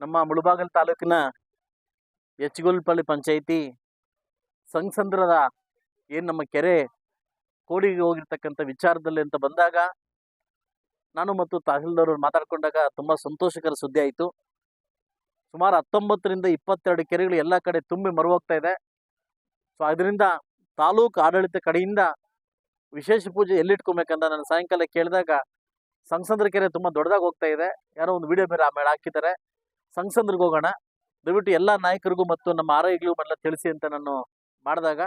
ನಮ್ಮ ಮುಳುಬಾಗಲ್ ತಾಲೂಕಿನ ಎಚ್ಗೋಲ್ಪಳ್ಳಿ ಪಂಚಾಯಿತಿ ಸಂಘಸಂದ್ರದ ಏನು ನಮ್ಮ ಕೆರೆ ಕೋಡಿಗೆ ಹೋಗಿರ್ತಕ್ಕಂಥ ವಿಚಾರದಲ್ಲಿ ಅಂತ ಬಂದಾಗ ನಾನು ಮತ್ತು ತಹಸೀಲ್ದಾರ್ ಮಾತಾಡ್ಕೊಂಡಾಗ ತುಂಬ ಸಂತೋಷಕರ ಸುದ್ದಿ ಆಯಿತು. ಸುಮಾರು ಹತ್ತೊಂಬತ್ತರಿಂದ ಇಪ್ಪತ್ತೆರಡು ಕೆರೆಗಳು ಎಲ್ಲ ಕಡೆ ತುಂಬಿ ಮರುವಾಗ್ತಾ ಇದೆ. ಸೊ ಅದರಿಂದ ತಾಲೂಕು ಆಡಳಿತ ಕಡೆಯಿಂದ ವಿಶೇಷ ಪೂಜೆ ಎಲ್ಲಿಟ್ಕೊಬೇಕಂತ ನಾನು ಸಾಯಂಕಾಲ ಕೇಳಿದಾಗ ಸಂಸಂದ್ರ ಕೆರೆ ತುಂಬ ದೊಡ್ಡದಾಗಿ ಹೋಗ್ತಾ ಇದೆ. ಯಾರೋ ಒಂದು ವಿಡಿಯೋ ಬೇರೆ ಆಮೇಲೆ ಹಾಕಿದ್ದಾರೆ. ಸಂಸಂದ್ರಿಗೆ ಹೋಗೋಣ. ದಯವಿಟ್ಟು ಎಲ್ಲ ನಾಯಕರಿಗೂ ಮತ್ತು ನಮ್ಮ ಆರೋಗ್ಯಗಳಿಗೂ ಮೊದಲ ತಿಳಿಸಿ ಅಂತ ನಾನು ಮಾಡಿದಾಗ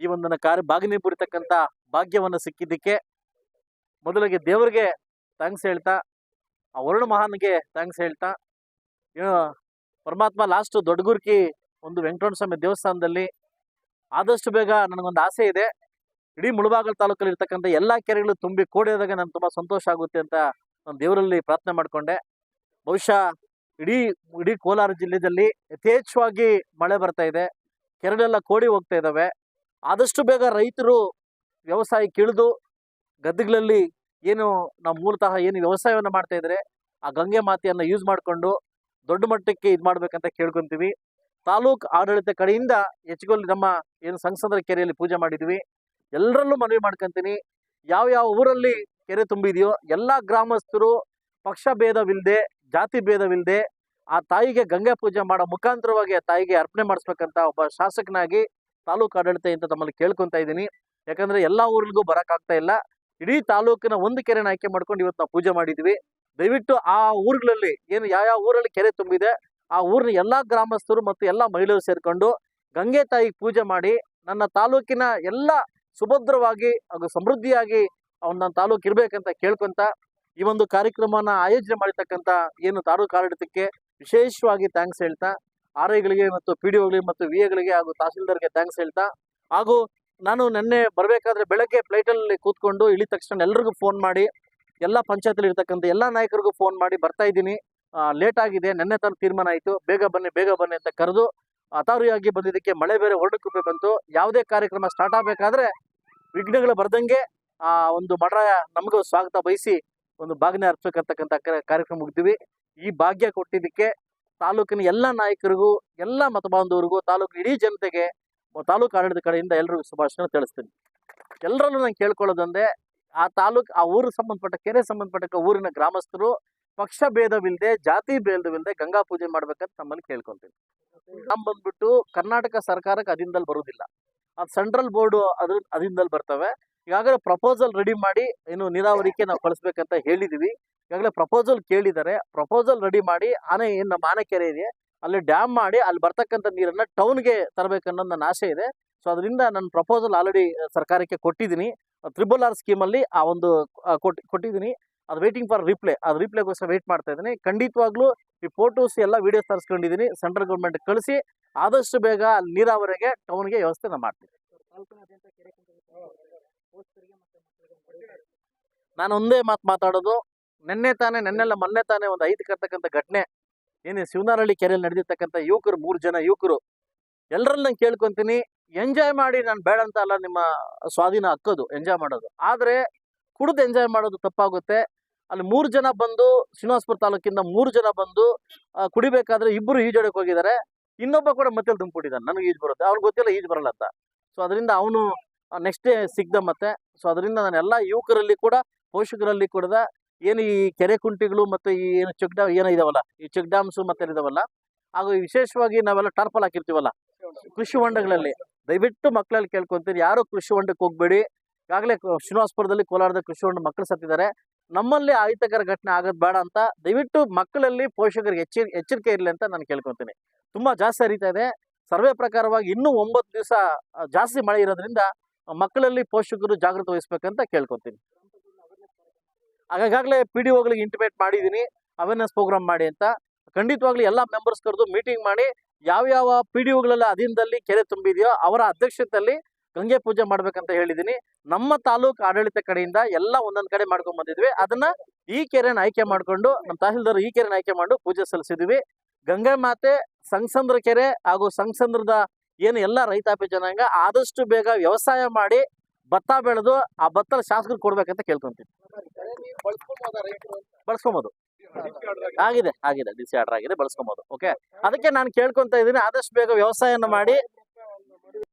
ಈ ಒಂದನ್ನು ಕಾರ್ಯ ಭಾಗಿನಿ ಬುರಿತಕ್ಕಂಥ ಭಾಗ್ಯವನ್ನು ಸಿಕ್ಕಿದ್ದಕ್ಕೆ ಮೊದಲಿಗೆ ದೇವರಿಗೆ ಥ್ಯಾಂಕ್ಸ್ ಹೇಳ್ತಾ, ಆ ವರುಣ ಮಹಾನ್ಗೆ ಥ್ಯಾಂಕ್ಸ್ ಹೇಳ್ತಾ ಪರಮಾತ್ಮ ಲಾಸ್ಟ್ ದೊಡ್ಡಗುರ್ಕಿ ಒಂದು ವೆಂಕಟರಮಣ ಸ್ವಾಮಿ ದೇವಸ್ಥಾನದಲ್ಲಿ ಆದಷ್ಟು ಬೇಗ ನನಗೊಂದು ಆಸೆ ಇದೆ. ಇಡೀ ಮುಳಬಾಗಲ್ ತಾಲೂಕಲ್ಲಿ ಇರ್ತಕ್ಕಂಥ ಎಲ್ಲ ಕೆರೆಗಳು ತುಂಬಿ ಕೋಡಿದಾಗ ನಾನು ತುಂಬ ಸಂತೋಷ ಆಗುತ್ತೆ ಅಂತ ನಾನು ದೇವರಲ್ಲಿ ಪ್ರಾರ್ಥನೆ ಮಾಡಿಕೊಂಡೆ. ಬಹುಶಃ ಇಡೀ ಇಡೀ ಕೋಲಾರ ಜಿಲ್ಲೆಯಲ್ಲಿ ಯಥೇಚ್ಛವಾಗಿ ಮಳೆ ಬರ್ತಾ ಇದೆ. ಕೆರೆಗಳೆಲ್ಲ ಕೋಡಿ ಹೋಗ್ತಾ ಇದ್ದಾವೆ ಆದಷ್ಟು ಬೇಗ ರೈತರು ವ್ಯವಸಾಯಕ್ಕೆ ಇಳಿದು ಗದ್ದೆಗಳಲ್ಲಿ ಏನು ನಾವು ಮೂಲತಃ ಏನು ವ್ಯವಸಾಯವನ್ನು ಮಾಡ್ತಾ ಇದ್ರೆ ಆ ಗಂಗೆ ಮಾತೆಯನ್ನು ಯೂಸ್ ಮಾಡಿಕೊಂಡು ದೊಡ್ಡ ಮಟ್ಟಕ್ಕೆ ಇದು ಮಾಡ್ಬೇಕಂತ ಕೇಳ್ಕೊಂತೀವಿ. ತಾಲೂಕ್ ಆಡಳಿತ ಕಡೆಯಿಂದ ಹೆಚ್ಚುಗೊಲ್ಲಿ ನಮ್ಮ ಏನು ಸಂಸದರ ಕೆರೆಯಲ್ಲಿ ಪೂಜೆ ಮಾಡಿದ್ವಿ. ಎಲ್ಲರಲ್ಲೂ ಮನವಿ ಮಾಡ್ಕೊಂತೀನಿ. ಯಾವ ಯಾವ ಊರಲ್ಲಿ ಕೆರೆ ತುಂಬಿದೆಯೋ, ಎಲ್ಲ ಗ್ರಾಮಸ್ಥರು ಪಕ್ಷ ಭೇದವಿಲ್ಲದೆ ಜಾತಿ ಭೇದವಿಲ್ಲದೆ ಆ ತಾಯಿಗೆ ಗಂಗೆ ಪೂಜೆ ಮಾಡೋ ಮುಖಾಂತರವಾಗಿ ಆ ತಾಯಿಗೆ ಅರ್ಪಣೆ ಮಾಡಿಸ್ಬೇಕಂತ ಒಬ್ಬ ಶಾಸಕನಾಗಿ ತಾಲೂಕು ಆಡಳಿತ ಅಂತ ತಮ್ಮಲ್ಲಿ ಕೇಳ್ಕೊಂತ ಇದ್ದೀನಿ. ಯಾಕಂದ್ರೆ ಎಲ್ಲಾ ಊರಿಗೂ ಬರೋಕ್ಕಾಗ್ತಾ ಇಲ್ಲ. ಇಡೀ ತಾಲೂಕಿನ ಒಂದು ಕೆರೆನ ಆಯ್ಕೆ ಮಾಡ್ಕೊಂಡು ಇವತ್ತು ನಾವು ಪೂಜೆ ಮಾಡಿದ್ವಿ. ದಯವಿಟ್ಟು ಆ ಊರುಗಳಲ್ಲಿ ಏನು ಯಾವ ಯಾವ ಊರಲ್ಲಿ ಕೆರೆ ತುಂಬಿದೆ, ಆ ಊರಿನ ಎಲ್ಲಾ ಗ್ರಾಮಸ್ಥರು ಮತ್ತು ಎಲ್ಲಾ ಮಹಿಳೆಯರು ಸೇರಿಕೊಂಡು ಗಂಗೆ ತಾಯಿಗೆ ಪೂಜೆ ಮಾಡಿ, ನನ್ನ ತಾಲೂಕಿನ ಎಲ್ಲ ಸುಭದ್ರವಾಗಿ ಹಾಗೂ ಸಮೃದ್ಧಿಯಾಗಿ ಅವನ ತಾಲೂಕು ಇರ್ಬೇಕಂತ ಕೇಳ್ಕೊಂತ ಈ ಒಂದು ಕಾರ್ಯಕ್ರಮನ ಆಯೋಜನೆ ಮಾಡಿರ್ತಕ್ಕಂಥ ಏನು ತಾಲೂಕು ಆಡಳಿತಕ್ಕೆ ವಿಶೇಷವಾಗಿ ಥ್ಯಾಂಕ್ಸ್ ಹೇಳ್ತಾ ಆರ್ ಐಗಳಿಗೆ ಮತ್ತು ಪಿ ಡಿ ಒಗಳಿಗೆ ಮತ್ತು ವಿ ಎಗಳಿಗೆ ಹಾಗೂ ತಹಸೀಲ್ದಾರ್ಗೆ ಥ್ಯಾಂಕ್ಸ್ ಹೇಳ್ತಾ, ಹಾಗೂ ನಾನು ನಿನ್ನೆ ಬರಬೇಕಾದ್ರೆ ಬೆಳಗ್ಗೆ ಫ್ಲೈಟಲ್ಲಿ ಕೂತ್ಕೊಂಡು ಇಳಿದ ತಕ್ಷಣ ಎಲ್ರಿಗೂ ಫೋನ್ ಮಾಡಿ, ಎಲ್ಲ ಪಂಚಾಯತಲ್ಲಿ ಇರ್ತಕ್ಕಂಥ ಎಲ್ಲ ನಾಯಕರಿಗೂ ಫೋನ್ ಮಾಡಿ ಬರ್ತಾ ಇದ್ದೀನಿ. ಲೇಟ್ ಆಗಿದೆ, ನೆನ್ನೆ ತಾನು ತೀರ್ಮಾನ ಆಯಿತು, ಬೇಗ ಬನ್ನಿ ಬೇಗ ಬನ್ನಿ ಅಂತ ಕರೆದು ಅತಾರಿಯಾಗಿ ಬಂದಿದ್ದಕ್ಕೆ ಮಳೆ ಬೇರೆ ಹೊರಡಕ್ಕೆ ಬಂತು. ಯಾವುದೇ ಕಾರ್ಯಕ್ರಮ ಸ್ಟಾರ್ಟ್ ಆಗಬೇಕಾದ್ರೆ ವಿಘ್ನಗಳು ಬರ್ದಂಗೆ, ಆ, ಒಂದು ಮಠ ನಮಗೂ ಸ್ವಾಗತ ಬಯಸಿ ಒಂದು ಭಾಗನೆ ಅರ್ಪಿಸ್ಬೇಕಂತಕ್ಕಂಥ ಕಾರ್ಯಕ್ರಮ ಮುಗಿದ್ವಿ. ಈ ಭಾಗ್ಯ ಕೊಟ್ಟಿದ್ದಕ್ಕೆ ತಾಲೂಕಿನ ಎಲ್ಲ ನಾಯಕರಿಗೂ, ಎಲ್ಲ ಮತಬಾಂಧವರಿಗೂ ತಾಲೂಕು ಇಡೀ ಜನತೆಗೆ ತಾಲೂಕು ಆಡಳಿತ ಕಡೆಯಿಂದ ಎಲ್ಲರಿಗೂ ಶುಭಾಶಯ ತಿಳಿಸ್ತೀನಿ. ಎಲ್ಲರಲ್ಲೂ ನಾನು ಕೇಳ್ಕೊಳ್ಳೋದಂದ್ರೆ, ಆ ತಾಲೂಕು, ಆ ಊರಿಗೆ ಸಂಬಂಧಪಟ್ಟ, ಕೆರೆ ಸಂಬಂಧಪಟ್ಟ ಊರಿನ ಗ್ರಾಮಸ್ಥರು ಪಕ್ಷ ಭೇದವಿಲ್ಲದೆ, ಜಾತಿ ಭೇದವಿಲ್ಲದೆ ಗಂಗಾ ಪೂಜೆ ಮಾಡ್ಬೇಕಂತ ನಮ್ಮಲ್ಲಿ ಕೇಳ್ಕೊಳ್ತೀನಿ. ನಮ್ಮ ಬಂದ್ಬಿಟ್ಟು ಕರ್ನಾಟಕ ಸರ್ಕಾರಕ್ಕೆ ಅದಿಂದಲ್ಲಿ ಬರುವುದಿಲ್ಲ. ಅದು ಸೆಂಟ್ರಲ್ ಬೋರ್ಡು ಅದ್ರ ಅದಿಂದಲ್ಲಿ ಬರ್ತವೆ. ಈಗಾಗಲೇ ಪ್ರಪೋಸಲ್ ರೆಡಿ ಮಾಡಿ ಏನು ನೀರಾವರಿಗೆ ನಾವು ಕಳಿಸ್ಬೇಕಂತ ಹೇಳಿದೀವಿ. ಈಗಾಗಲೇ ಪ್ರಪೋಸಲ್ ಕೇಳಿದ್ದಾರೆ. ಪ್ರಪೋಸಲ್ ರೆಡಿ ಮಾಡಿ ಆನೆ ಏನು ನಮ್ಮ ಆನೆಕೆರೆ ಇದೆ. ಅಲ್ಲಿ ಡ್ಯಾಮ್ ಮಾಡಿ ಅಲ್ಲಿ ಬರ್ತಕ್ಕಂಥ ನೀರನ್ನ ಟೌನ್ಗೆ ತರಬೇಕನ್ನೋ ನನ್ನ ಆಸೆ ಇದೆ. ಸೊ ಅದರಿಂದ ನನ್ನ ಪ್ರಪೋಸಲ್ ಆಲ್ರೆಡಿ ಸರ್ಕಾರಕ್ಕೆ ಕೊಟ್ಟಿದ್ದೀನಿ. ತ್ರಿಬಲ್ ಆರ್ ಸ್ಕೀಮಲ್ಲಿ ಆ ಒಂದು ಆ, ಕೊಟ್ ಕೊಟ್ಟಿದ್ದೀನಿ. ಅದು ವೇಟಿಂಗ್ ಫಾರ್ ರಿಪ್ಲೈ ಅದು ರಿಪ್ಲೈಗೋಸ್ಕರ ವೇಟ್ ಮಾಡ್ತಾ ಇದ್ದೀನಿ. ಖಂಡಿತವಾಗ್ಲೂ ಈ ಫೋಟೋಸ್ ಎಲ್ಲ ವಿಡಿಯೋಸ್ ತರಿಸ್ಕೊಂಡಿದ್ದೀನಿ. ಸೆಂಟ್ರಲ್ ಗೌರ್ಮೆಂಟ್ ಕಳಿಸಿ ಆದಷ್ಟು ಬೇಗ ನೀರಾವರಿಗೆ ಟೌನ್ಗೆ ವ್ಯವಸ್ಥೆ ನಾನು ಮಾಡ್ತೀನಿ. ನಾನು ಒಂದೇ ಮಾತು ಮಾತಾಡೋದು. ನಿನ್ನೆ ತಾನೇ, ನೆನ್ನೆಲ್ಲ ಮೊನ್ನೆ ತಾನೇ ಒಂದು ಐದು ಕರ್ತಕ್ಕಂಥ ಘಟನೆ, ಏನೇ ಶಿವನಾರಳ್ಳಿ ಕೆರೆಯಲ್ಲಿ ನಡೆದಿರ್ತಕ್ಕಂಥ ಯುವಕರು, ಮೂರು ಜನ ಯುವಕರು ಎಲ್ಲರಲ್ಲಿ ನಾನು ಕೇಳ್ಕೊಂತೀನಿ, ಎಂಜಾಯ್ ಮಾಡಿ, ನಾನು ಬೇಡ ಅಂತ ಅಲ್ಲ ನಿಮ್ಮ ಸ್ವಾಧೀನ ಹಕ್ಕದು, ಎಂಜಾಯ್ ಮಾಡೋದು. ಆದರೆ ಕುಡಿದು ಎಂಜಾಯ್ ಮಾಡೋದು ತಪ್ಪಾಗುತ್ತೆ. ಅಲ್ಲಿ ಮೂರು ಜನ ಬಂದು, ಶ್ರೀನಿವಾಸಪುರ ತಾಲೂಕಿಂದ ಮೂರು ಜನ ಬಂದು ಕುಡಿಬೇಕಾದ್ರೆ ಇಬ್ಬರು ಈಜೋಡಕ್ಕೆ ಹೋಗಿದ್ದಾರೆ ಇನ್ನೊಬ್ಬ ಕೂಡ ಮತ್ತೆ ತುಂಬಿಟ್ಟಿದ್ದಾನೆ ನನಗೆ ಈಜು ಬರುತ್ತೆ. ಅವ್ರಿಗೆ ಗೊತ್ತಿಲ್ಲ ಈಜು ಬರಲ್ಲ ಅಂತ. ಸೊ ಅದರಿಂದ ಅವನು ನೆಕ್ಸ್ಟ್ ಡೇ ಸಿಗ್ದ ಮತ್ತೆ. ಸೊ ಅದರಿಂದ ನಾನು ಎಲ್ಲ ಯುವಕರಲ್ಲಿ ಕೂಡ ಪೋಷಕರಲ್ಲಿ ಕೂಡ ಏನು ಈ ಕೆರೆ ಕುಂಟಿಗಳು ಮತ್ತು ಈ ಏನು ಚೆಕ್ ಡ್ಯಾಮ್ ಏನೋ ಇದಾವಲ್ಲ, ಈ ಚೆಕ್ ಡ್ಯಾಮ್ಸು ಮತ್ತೆ ಇದಾವಲ್ಲ, ಹಾಗೂ ವಿಶೇಷವಾಗಿ ನಾವೆಲ್ಲ ಟಾರ್ಪಲ್ ಹಾಕಿರ್ತೀವಲ್ಲ, ಕೃಷಿ ಹೊಂಡಗಳಲ್ಲಿ. ದಯವಿಟ್ಟು ಮಕ್ಕಳಲ್ಲಿ ಕೇಳ್ಕೊಂತೀರಿ, ಯಾರು ಕೃಷಿ ಹೊಂಡಕ್ಕೆ ಹೋಗ್ಬೇಡಿ. ಈಗಾಗಲೇ ಶ್ರೀನಿವಾಸಪುರದಲ್ಲಿ ಕೋಲಾರದ ಕೃಷಿ ಹೊಂಡ ಮಕ್ಕಳು ಸತ್ತಿದ್ದಾರೆ. ನಮ್ಮಲ್ಲಿ ಅಹಿತಕರ ಘಟನೆ ಆಗೋದು ಬೇಡ ಅಂತ ದಯವಿಟ್ಟು ಮಕ್ಕಳಲ್ಲಿ ಪೋಷಕರಿಗೆ ಎಚ್ಚರಿ ಎಚ್ಚರಿಕೆ ಇರಲಿ ಅಂತ ನಾನು ಕೇಳ್ಕೊತೀನಿ. ತುಂಬಾ ಜಾಸ್ತಿ ಹರಿತಾ ಇದೆ. ಸರ್ವೆ ಪ್ರಕಾರವಾಗಿ ಇನ್ನೂ ಒಂಬತ್ತು ದಿವಸ ಜಾಸ್ತಿ ಮಳೆ ಇರೋದ್ರಿಂದ ಮಕ್ಕಳಲ್ಲಿ ಪೋಷಕರು ಜಾಗೃತ ವಹಿಸ್ಬೇಕಂತ ಕೇಳ್ಕೊತೀನಿ. ಹಾಗಾಗಲೇ ಪಿ ಡಿ ಒಗಳಿಗೆ ಇಂಟಿಮೇಟ್ ಮಾಡಿದ್ದೀನಿ. ಅವೇರ್ನೆಸ್ ಪ್ರೋಗ್ರಾಮ್ ಮಾಡಿ ಅಂತ. ಖಂಡಿತವಾಗ್ಲೂ ಎಲ್ಲ ಮೆಂಬರ್ಸ್ ಕರೆದು ಮೀಟಿಂಗ್ ಮಾಡಿ, ಯಾವ್ಯಾವ ಪಿ ಡಿ ಒಗಳೆಲ್ಲ ಅಧೀನದಲ್ಲಿ ಕೆರೆ ತುಂಬಿದೆಯೋ ಅವರ ಅಧ್ಯಕ್ಷತೆಯಲ್ಲಿ ಗಂಗೆ ಪೂಜೆ ಮಾಡ್ಬೇಕಂತ ಹೇಳಿದ್ದೀನಿ. ನಮ್ಮ ತಾಲೂಕು ಆಡಳಿತ ಕಡೆಯಿಂದ ಎಲ್ಲ ಒಂದೊಂದು ಕಡೆ ಮಾಡ್ಕೊಂಡ್ ಬಂದಿದ್ವಿ. ಅದನ್ನ ಈ ಕೆರೆನ ಆಯ್ಕೆ ಮಾಡ್ಕೊಂಡು ನಮ್ಮ ತಹಸೀಲ್ದಾರ್ ಈ ಕೆರೆನ ಆಯ್ಕೆ ಮಾಡಿ ಪೂಜೆ ಸಲ್ಲಿಸಿದ್ವಿ. ಗಂಗಾ ಮಾತೆ ಸಂಗಸಂದ್ರ ಕೆರೆ ಹಾಗೂ ಸಂಗಸಂದ್ರದ ಏನು ಎಲ್ಲ ರೈತಾಪಿ ಜನಾಂಗ ಆದಷ್ಟು ಬೇಗ ವ್ಯವಸಾಯ ಮಾಡಿ ಭತ್ತ ಬೆಳೆದು ಆ ಭತ್ತ ಶಾಸಕರು ಕೊಡ್ಬೇಕಂತ ಕೇಳ್ಕೊಂತೀನಿ ಬಳಸ್ಕೊಬೋದು ಆಗಿದೆ. ಆಗಿದೆ ಡಿಸಿ ಆರ್ಡರ್ ಆಗಿದೆ ಬಳಸ್ಕೊಬೋದು ಓಕೆ? ಅದಕ್ಕೆ ನಾನು ಕೇಳ್ಕೊಂತ ಇದ್ದೀನಿ ಆದಷ್ಟು ಬೇಗ ವ್ಯವಸಾಯನ ಮಾಡಿ